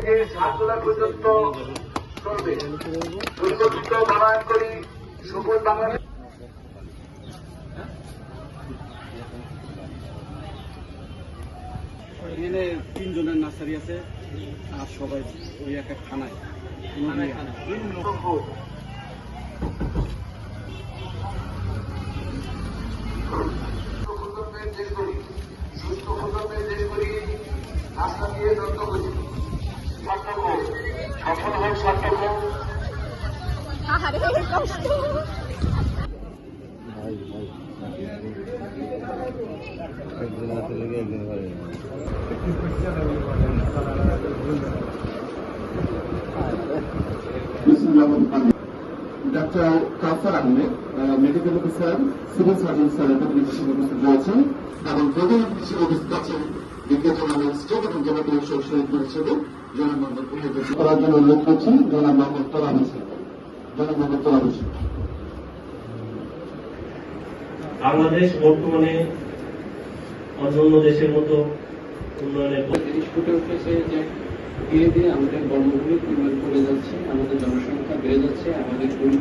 ঝাড়খোলা পর্যন্ত চলবে। দুর্গতিত বানায়ন করি সবুজ বাংলাদেশ এখানে তিনজনের নার্সারি আছে আর সবাই ওই একটা খানায় প্রজন্মের আরে কষ্ট। হাতে লেগে ঘরে doctor Ahmed medical officer civil surgeon স্যারের প্রতিনিধি উপস্থিত রয়েছেন এবং প্রধান অতিথি উপস্থিত আছেন এবং হিসেবে জনাব মোহাম্মদ করার জন্য অনুরোধ করছি জনাব মোহাম্মদ তোলা বাংলাদেশ বর্তমানে অন্যান্য দেশের মতো উন্নয়নের জিনিস ফুটে উঠেছে যে ধীরে ধীরে আমাদের কর্মগুলি পরিমাণ করে যাচ্ছে, আমাদের জনসংখ্যা বেড়ে যাচ্ছে, আমাদের